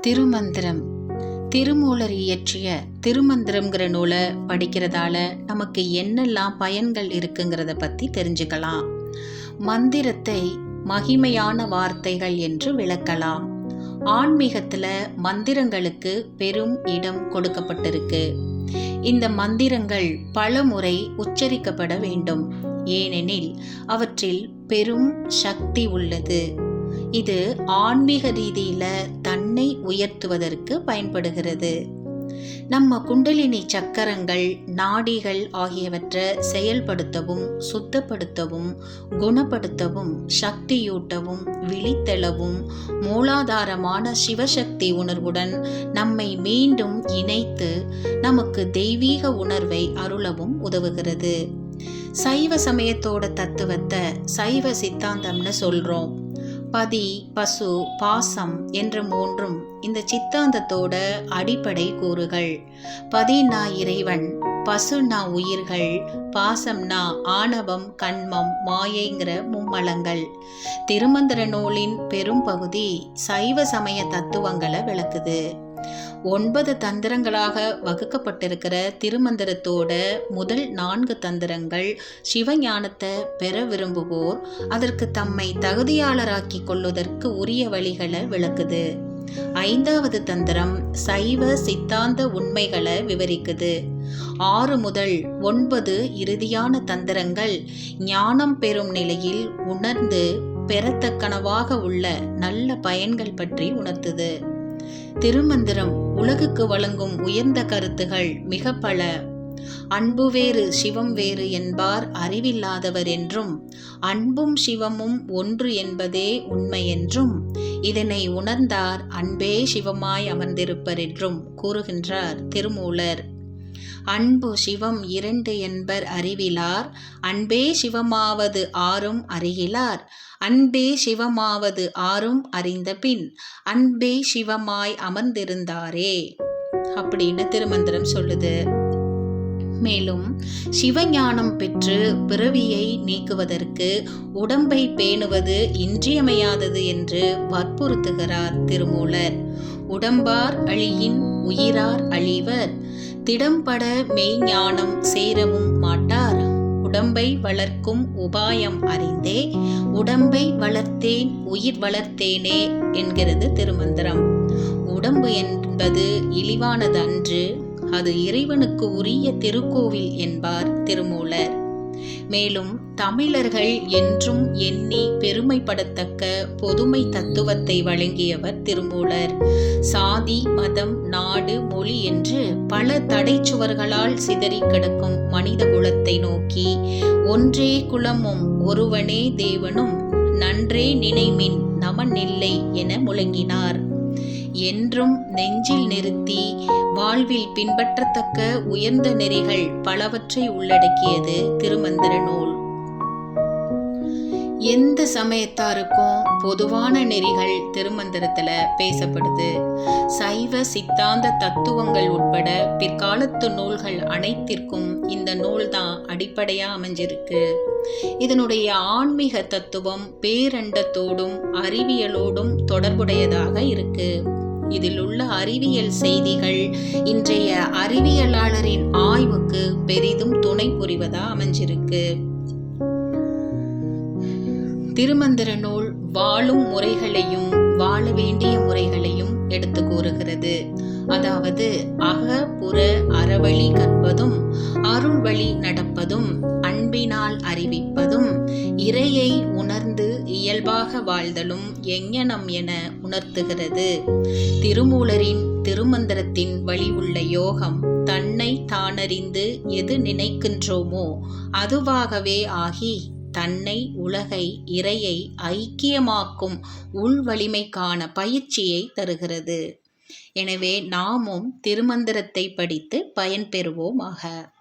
திருமந்திரம். திருமூலர் இயற்றிய திருமந்திரம்ங்கிற நூலை படிக்கிறதால நமக்கு என்னெல்லாம் பயன்கள் இருக்குங்கிறத பற்றி தெரிஞ்சுக்கலாம். மந்திரத்தை மகிமையான வார்த்தைகள் என்று விளக்கலாம். ஆன்மீகத்தில் மந்திரங்களுக்கு பெரும் இடம் கொடுக்கப்பட்டிருக்கு. இந்த மந்திரங்கள் பல முறை உச்சரிக்கப்பட வேண்டும். ஏனெனில் அவற்றில் பெரும் சக்தி உள்ளது. இது ஆன்மீக ரீதியில தன்னை உயர்த்துவதற்கு பயன்படுகிறது. நம்ம குண்டலினி சக்கரங்கள் நாடிகள் ஆகியவற்றை செயல்படுத்தவும் சுத்தப்படுத்தவும் குணப்படுத்தவும் சக்தியூட்டவும் விழித்தெழவும் மூலாதாரமான சிவசக்தி உணர்வுடன் நம்மை மீண்டும் இணைத்து நமக்கு தெய்வீக உணர்வை அருளவும் உதவுகிறது. சைவ சமயத்தோட தத்துவத்தை சைவ சித்தாந்தம்னு சொல்றோம். பதி பசு பாசம் என்ற மூன்றும் இந்த சித்தாந்தத்தோட அடிப்படை கூறுகள். பதினா இறைவன் பசுனா உயிர்கள் பாசம்னா ஆணவம் கண்மம் மாயைங்கிற மும்மலங்கள். திருமந்திர நூலின் பெரும்பகுதி சைவ சமய தத்துவங்களை விளக்குது. ஒன்பது தந்திரங்களாக வகுக்கப்பட்டிருக்கிற திருமந்திரத்தோட முதல் நான்கு தந்திரங்கள் சிவஞானத்தை பெற விரும்புவோர் அதற்கு தம்மை தகுதியாளராக்கி கொள்வதற்கு உரிய வழிகளை விளக்குது. ஐந்தாவது தந்திரம் சைவ சித்தாந்த உண்மைகளை விவரிக்குது. ஆறு முதல் ஒன்பது இறுதியான தந்திரங்கள் ஞானம் பெறும் நிலையில் உணர்ந்து பெறத்தக்கனவாக உள்ள நல்ல பயன்கள் பற்றி உணர்த்துது. திருமந்திரம் உலகுக்கு வழங்கும் உயர்ந்த கருத்துகள் மிக பல. அன்பு வேறு சிவம் வேறு என்பார் அறிவில்லாதவர் என்றும் அன்பும் சிவமும் ஒன்று என்பதே உண்மை என்றும் இதனை உணர்ந்தார் அன்பே சிவமாய் அமர்ந்திருப்பர் என்றும் கூறுகின்றார் திருமூலர். அன்பு சிவம் இரண்டு என்பர் அறிவிலார் அன்பே சிவமாவது ஆறும் அறிகிலார். அன்பே சிவமாவது ஆறும் அறிந்த பின் அன்பே சிவமாய் அமர்ந்திருந்தாரே. அப்படின்னு திருமந்திரம் சொல்லுது. மேலும் சிவஞானம் பெற்று பிறவியை நீக்குவதற்கு உடம்பை பேணுவது இன்றியமையாதது என்று வற்புறுத்துகிறார் திருமூலர். உடம்பார் அழியின் உயிரார் அழிவர். திடம்பட மெய்ஞானம் சேரவும் மாட்டார். உடம்பை வளர்க்கும் உபாயம் அறிந்தே உடம்பை வளர்த்தேன் உயிர் வளர்த்தேனே என்கிறது திருமந்திரம். உடம்பு என்பது இழிவானது அன்று அது இறைவனுக்கு உரிய திருக்கோவில் என்பார் திருமூலர். மேலும் தமிழர்கள் என்றும் எண்ணி பெருமைப்படத்தக்க பொதுமை தத்துவத்தை வழங்கியவர் திருமூலர். சாதி மதம் நாடு மொழி என்று பல தடைச்சுவர்களால் சிதறி கிடக்கும் மனித குலத்தை நோக்கி ஒன்றே குலமும் ஒருவனே தேவனும் நன்றே நினைமின் நமனில்லை என முழங்கினார். என்றும் நெஞ்சில் நிறுத்தி வாழ்வில் பின்பற்றத்தக்க உயர்ந்த நெறிகள் பலவற்றை உள்ளடக்கியது திருமந்திர நூல் எந்த சமயத்தாருக்கும் பொதுவான நெறிகள் திருமந்திரத்தில் பேசப்படுது. சைவ சித்தாந்த தத்துவங்கள் உட்பட பிற்காலத்து நூல்கள் அனைத்திற்கும் இந்த நூல் தான் அடிப்படையாக அமைஞ்சிருக்கு. இதனுடைய ஆன்மீக தத்துவம் பேரண்டத்தோடும் அறிவியலோடும் தொடர்புடையதாக இருக்கு. இதில் உள்ள அறிவியல் செய்திகள் இன்றைய அறிவியலாளரின் ஆய்வுக்கு பெரிதும் துணை புரிவதா அமைஞ்சிருக்கு. திருமந்திர நூல் வாழும் முறைகளையும் வாழ வேண்டிய முறைகளையும் எடுத்து கூறுகிறது. அதாவது அக புற அறவழி கற்பதும் அருள் வழி நடப்பதும் அன்பினால் அறிவிப்பதும் இறையை உணர்ந்து இயல்பாக வாழ்தலும் எங்ஞனம் என உணர்த்துகிறது. திருமூலரின் திருமந்திரத்தின் வழி உள்ள யோகம் தன்னை தானறிந்து எது நினைக்கின்றோமோ அதுவாகவே ஆகி தன்னை உலகை இறையை ஐக்கியமாக்கும் உள்வலிமைக்கான பயிற்சியை தருகிறது. எனவே நாமும் திருமந்திரத்தை படித்து பயன்பெறுவோமாக